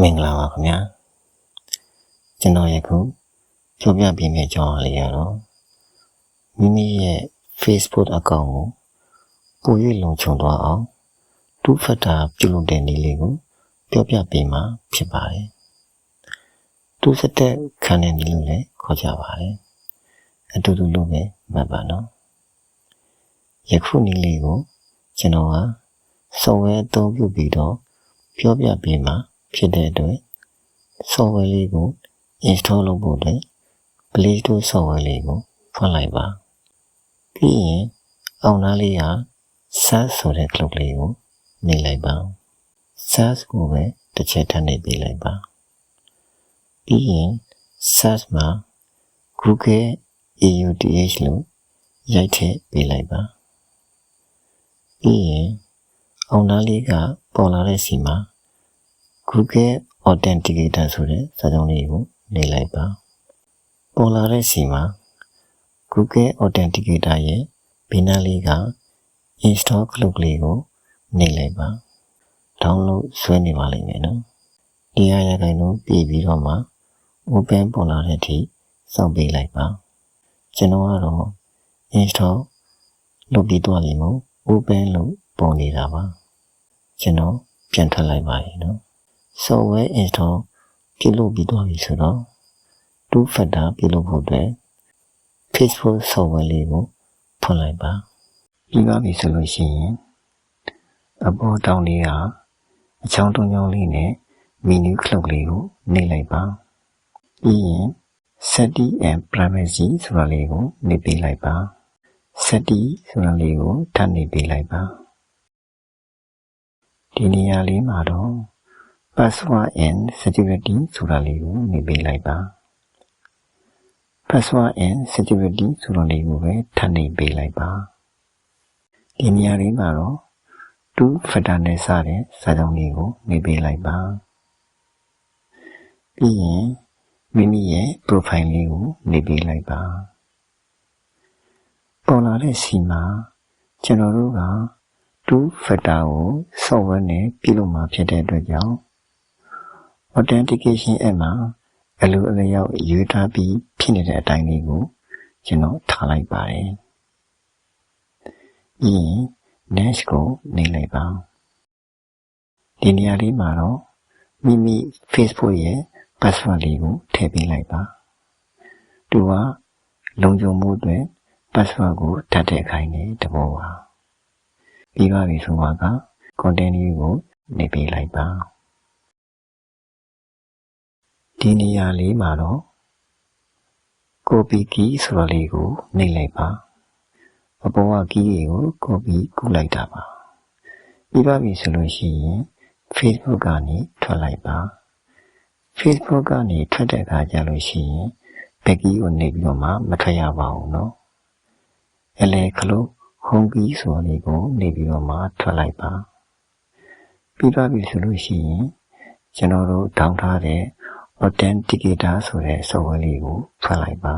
မင်္ဂလာပါခင်ဗျာကျွန်တော်ယခုပြောပြပေးမယ့်အကြောင်းအရာလေးကတော့မိမိရဲ့ Facebook အကောင့်ကိုပို၍လုံခြုံသွားအောင်တူဖတ်တာပြုလုပ်တဲ့နည်းလေးကိုပြောပြပေးမှာဖြစ်ပါတယ်တူစတဲ့ခံတဲ့နည်းလို့လည်းခေါ်ကြပါတယ်အတူတူလို့ပဲမှတ်ပါနော်ယခုနည်းလေးကိုကျွန်တော်ကစုံဝဲအသုံးပြုပြီးတော့ပြောပြပေးမှာ ဖြစ်တဲ့အတွက် software လေးကို install လုပ်ဖို့အတွက် Play Store software လေးကိုဖွင့်လိုက်ပါပြီးရင်အောင်နားလေးဟာ search ဆိုတဲ့ click လေးကိုနှိပ်လိုက်ပါ search ကိုပဲတစ်ချက်ထပ်နှိပ်ပေးလိုက်ပါပြီးရင် search မှာ Google AUTH လို့ရိုက်ထည့်ပေးလိုက်ပါပြီးရင်အောင်နားလေးကပေါ်လာတဲ့စီမှာ Google Authenticator ဆိုတဲ့စာကြောင်းလေးကိုနေလိုက်ပါပေါ်လာတဲ့စီမှာ Google Authenticator ရဲ့ဘေးနားလေးက install ကလုတ်လေးကိုနေလိုက်ပါ download ဆွဲနေပါလိမ့်မယ်နော်ဒီအရာခိုင်လုံးပြည်ပြီးတော့မှ open ပေါ်လာတဲ့အထိစောင့်ပေးလိုက်ပါကျွန်တော်ကတော့ install လုပ်ပြီးတော့ပြီမို့ open လို့ပုံနေတာပါကျွန်တော်ပြန်ထွက်လိုက်ပါရင်နော် software install ပြုလုပ်ပြီးတော့ပြီဆိုတော့ two factor ပြုလုပ်ဖို့အတွက် Facebook software လေးကိုဖွင့်လိုက်ပါပြီးပါပြီဆိုလို့ရှိရင်အပေါ်တောင်းလေးဟာအချောင်းတုံးချောင်းလေးနဲ့ menu ခလုတ်လေးကိုနှိပ်လိုက်ပါပြီးရင် setting and privacy ဆိုတာလေးကိုနှိပ်ပေးလိုက်ပါ setting ဆိုတာလေးကိုထပ်နှိပ်ပေးလိုက်ပါဒီနေရာလေးမှာတော့ password and security ဆိုတာလေးကိုနှိပ်ပေးလိုက်ပါ password and security ဆိုတာလေးကိုပဲထပ်နှိပ်ပေးလိုက်ပါဒီနေရာလေးမှာတော့ two factor နဲ့စတဲ့စာကြောင်းလေးကိုနှိပ်ပေးလိုက်ပါပြီးရင်မိမိရဲ့ profile လေးကိုနှိပ်ပေးလိုက်ပါပေါ်လာတဲ့စီမှာကျွန်တော်တို့က two factor ကို software နဲ့ပြုလုပ်မှာဖြစ်တဲ့အတွက်ကြောင့် authentication app မှာအလိုအလျောက်ရွေးထားပြီးဖြစ်နေတဲ့အတိုင်းလေးကိုကျွန်တော်ထားလိုက်ပါတယ်။ပြီးရင် next ကိုနှိပ်လိုက်ပါ။ဒီနေရာလေးမှာတော့မိမိ Facebook ရဲ့ password လေးကိုထည့်ပေးလိုက်ပါ။သူကလုံခြုံမှုအတွက် password ကိုထပ်ထည့်ခိုင်းတဲ့တဘောပါ။ပြီးပါပြီဆိုတော့က content လေးကိုနှိပ်ပေးလိုက်ပါ။ ဒီနေရာလေးမှာတော့ copy key ဆိုတာလေးကိုနှိပ်လိုက်ပါအပေါ်က key တွေကို copy ကူးလိုက်တာပါပြီးပါပြီဆိုလို့ရှိရင် Facebook ကနေထွက်လိုက်ပါ Facebook ကနေထွက်တဲ့အခါကျလို့ရှိရင် back key ကိုနှိပ်ပြီးတော့မှမထွက်ရပါဘူးเนาะအလဲခလို့ home key ဆိုတာလေးကိုနှိပ်ပြီးတော့မှထွက်လိုက်ပါပြီးပါပြီဆိုလို့ရှိရင်ကျွန်တော်တို့တောင်းထားတဲ့ Authenticator ဆိုတဲ့ software လေးကိုဖွင့်လိုက်ပါ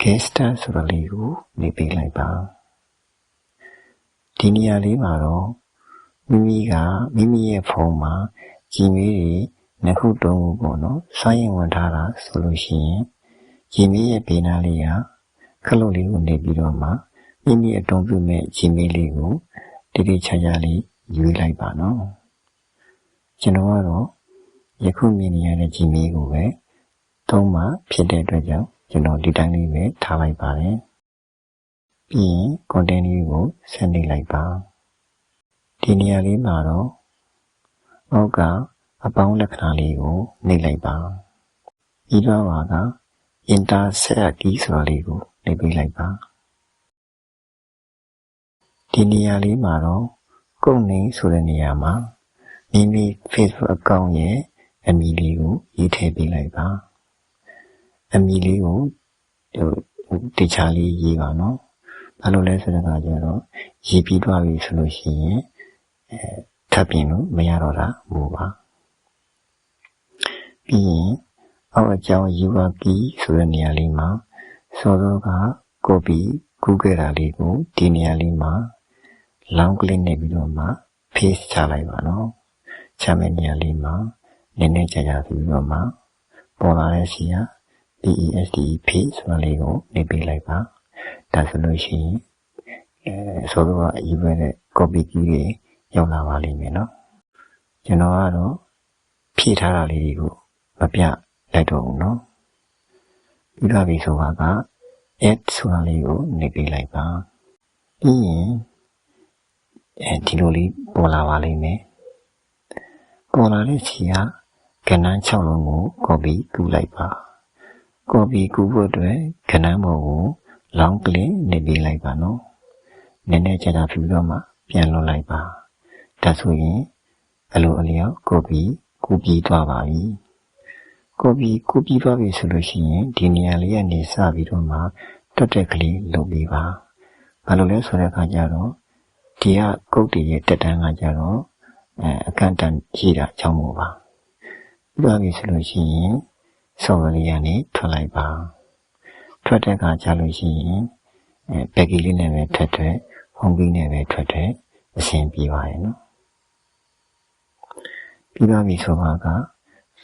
Guest ဆိုတာလေးကိုနှိပ်ပေးလိုက်ပါဒီနေရာလေးမှာတော့မိမိကမိမိရဲ့ဖုန်းမှာ Gmail တွေနှစ်ခုသုံးခုပေါ့နော်စာရင်ဝင်ထားတာဆိုလို့ရှိရင် Gmail ရဲ့ဘေးနားလေးကခလုတ်လေးကိုနှိပ်ပြီးတော့မှမိမိအသုံးပြုမဲ့ Gmail လေးကိုတိတိကျကျလေးရွေးလိုက်ပါနော် ကျွန်တော်ကတော့ယခုမြင်နေရတဲ့ Gmail ကိုပဲသုံးမှဖြစ်တဲ့အတွက်ကြောင့်ကျွန်တော်ဒီတိုင်းလေးပဲထားလိုက်ပါတယ်။ပြီးရင် content လေးကိုဆက်နေလိုက်ပါ။ဒီနေရာလေးမှာတော့အောက်ကအပေါင်းလက္ခဏာလေးကိုနှိပ်လိုက်ပါ။ပြီးတော့ပါက intersect key ဆိုတာလေးကိုနှိပ်ပေးလိုက်ပါ။ဒီနေရာလေးမှာတော့ကုန်နေဆိုတဲ့နေရာမှာ မိမိ Facebook account ရဲ့အမည်လေးကိုရေးထည့်ပေးလိုက်ပါအမည်လေးကိုဟိုတခြားလေးရေးပါနော်ဘာလို့လဲဆိုတော့ကျတော့ရေးပြီးသွားပြီဆိုလို့ရှိရင်အဲထပ်ပြင်လို့မရတော့တာမို့ပါပြီးရင်အောက်အကြောင်း user key ဆိုတဲ့နေရာလေးမှာစောစောက copy ကူးခဲ့တာလေးကိုဒီနေရာလေးမှာ long click နဲ့ပြီးတော့မှ paste ချလိုက်ပါနော် ချမဲ့နေရာလေးမှာနည်းနည်းကြာကြာပြီးတော့မှပေါ်လာတဲ့စီက PESD page ဆိုတာလေးကိုနေပေးလိုက်ပါဒါဆိုလို့ရှိရင်အဲဆိုတော့အယူပဲတဲ့ copy key တွေရောက်လာပါလိမ့်မယ်နော်ကျွန်တော်ကတော့ဖြည့်ထားတာလေးတွေကိုမပြလိုက်တော့ဘူးနော်ပြီးတော့ပြီဆိုတာက add ဆိုတာလေးကိုနေပေးလိုက်ပါပြီးရင်အဲဒီလိုလေးပေါ်လာပါလိမ့်မယ် ပေါ်လာတဲ့ခြေကကဏ္ဍ6လုံးကို copy ကူးလိုက်ပါ copy ကူးဖို့အတွက်ကဏ္ဍပေါ်ကို long click နေပေးလိုက်ပါနော်နည်းနည်းကြာကြာပြီးတော့မှပြန်လွှတ်လိုက်ပါဒါဆိုရင်အလိုအလျောက် copy ကူးပြီးသွားပါပြီ copy ကူးပြီးသွားပြီဆိုလို့ရှိရင်ဒီနေရာလေးကနေစပြီးတော့မှတွတ်တက်ကလေးလုပ်ပေးပါဘာလို့လဲဆိုတဲ့အခါကျတော့ဒီကကုတ်တည်ရဲ့တက်တန်းကကြတော့ အဲအခန့်တန်ရှိတာအကြောင်းမို့ပါပြီးသွားပြီဆိုလို့ရှိရင်ဆော်ဝါလေးကနေထွက်လိုက်ပါထွက်တဲ့အခါကျလို့ရှိရင်အဲဘက်ကီလေးနဲ့ပဲထွက်ထွက်ဟုံးကီးနဲ့ပဲထွက်ထွက်အဆင်ပြေပါရဲ့နော်ပြီးသွားပြီဆိုတော့က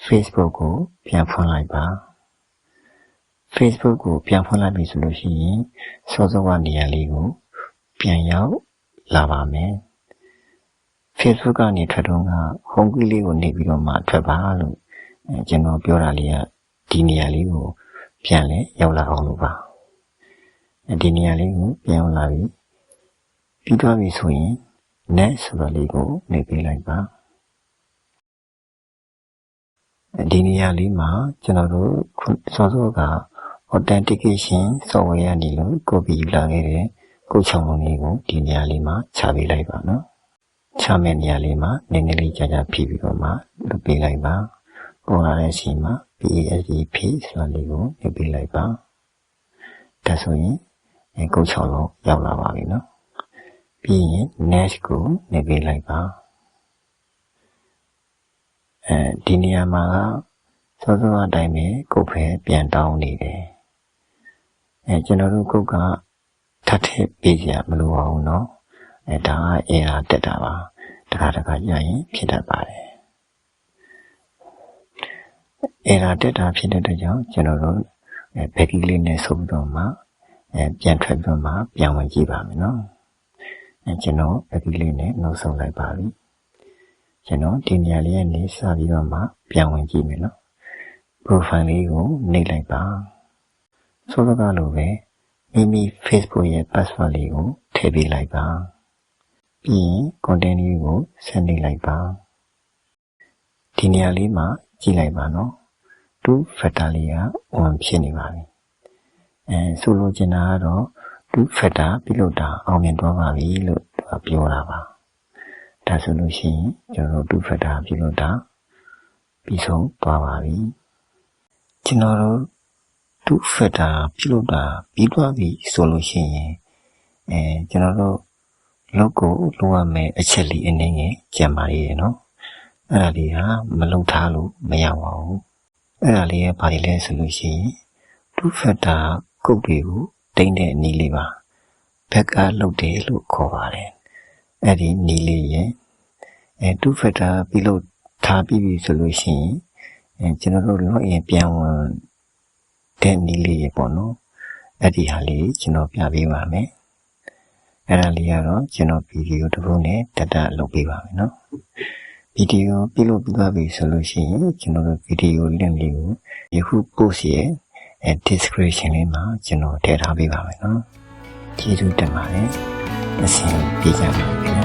Facebook ကိုပြန်ဖွင့်လိုက်ပါ Facebook ကိုပြန်ဖွင့်လိုက်ပြီဆိုလို့ရှိရင်စောစောကနေရာလေးကိုပြန်ရောက်လာပါမယ် Facebook ကနေထွက်တော့က home key လေးကိုနေပြီးတော့မှထွက်ပါလို့အဲကျွန်တော်ပြောတာလေးကဒီနေရာလေးကိုပြန်လဲရောက်လာအောင်လို့ပါအဲဒီနေရာလေးကိုပြန်ရောက်လာပြီပြီးသွားပြီဆိုရင် next ဆိုတာလေးကိုနေပေးလိုက်ပါဒီနေရာလေးမှာကျွန်တော်တို့စောစောက authentication software ကနေလို့ copy ယူလာခဲ့တဲ့ကိုချောင်းလုံးလေးကိုဒီနေရာလေးမှာခြာပေးလိုက်ပါနော် ချမဲ့နေရာလေးမှာနည်းနည်းလေးကြာကြာဖြည့်ပြီးတော့မှလုပ်ပေးလိုက်ပါပေါ်လာတဲ့အချိန်မှာ PASD page ဆိုတာလေးကိုလုပ်ပေးလိုက်ပါဒါဆိုရင်အဲကိုချောင်းလုံးရောက်လာပါပြီနော်ပြီးရင် next ကိုနေပေးလိုက်ပါအဲဒီနေရာမှာကစောစောအတိုင်းပဲကုတ်ဖဲပြန်တောင်းနေတယ်အဲကျွန်တော်တို့ကုတ်ကထပ်ထည့်ပေးကြမလိုပါဘူးเนาะ အဲဒါကအင်အားတက်တာပါတခါတခါကြာရင်ဖြစ်တတ်ပါတယ်အင်အားတက်တာဖြစ်တဲ့ကြောင့်ကျွန်တော်တို့အဲဘက်ကီလေးနဲ့ဆိုပြီးတော့မှအဲပြန်ထွက်ပြီးတော့မှပြန်ဝင်ကြည့်ပါမယ်နော်အဲကျွန်တော်ဘက်ကီလေးနဲ့နှုတ်ဆက်လိုက်ပါပြီကျွန်တော်ဒီနေရာလေးကနေစပြီးတော့မှပြန်ဝင်ကြည့်မယ်နော် profile လေးကိုနှိပ်လိုက်ပါဆိုတော့ကလိုပဲမိမိ Facebook ရဲ့ password လေးကိုထည့်ပေးလိုက်ပါ ပြီးရင် content လေးကိုဆက်နေလိုက်ပါဒီနေရာလေးမှာကြည့်လိုက်ပါနော်2 factor လေးက on ဖြစ်နေပါပြီအဲဆိုလိုချင်တာကတော့2 factor ပြုလုပ်တာအောင်မြင်သွားပါပြီလို့သူကပြောတာပါဒါဆိုလို့ရှိရင်ကျွန်တော်တို့2 factor ပြုလုပ်တာပြီးဆုံးသွားပါပြီကျွန်တော်တို့တူဖက်တာပြုလုပ်တာပြီးသွားပြီဆိုလို့ရှိရင်အဲကျွန်တော်တို့ လောက်ကိုလိုရမယ်အချက်လေးအနေငယ်ကြံပါရည်နော်အဲ့ဒါလေးဟာမလုံထားလို့မရပါဘူးအဲ့ဒါလေးရဲ့ဘာတွေလဲဆိုလို့ရှိရင်တူဖက်တာကုတ်တွေကိုတိမ့်တဲ့နီးလေးပါဘက်ကလုတ်တယ်လို့ခေါ်ပါတယ်အဲ့ဒီနီးလေးရဲ့အဲတူဖက်တာပြုလုပ်ထားပြီးပြီဆိုလို့ရှိရင်အဲကျွန်တော်တို့လောက်ရင်ပြန်ဝင်တဲ့နည်းလေးရေပေါ့နော်အဲ့ဒီဟာလေးကျွန်တော်ပြပေးပါမယ် အဲ့ဒါလေးကတော့ကျွန်တော်ဗီဒီယိုတစ်ခုနဲ့တတ်တတ်လုပ်ပေးပါမယ်နော်ဗီဒီယိုပြလို့ပြသွားပြီဆိုလို့ရှိရင်ကျွန်တော်တို့ဗီဒီယို link လေးကိုယခု post ရဲ့အဲ description လေးမှာကျွန်တော်ထည့်ထားပေးပါမယ်နော်ကျေးဇူးတင်ပါတယ်အဆင်ပြေကြပါစေ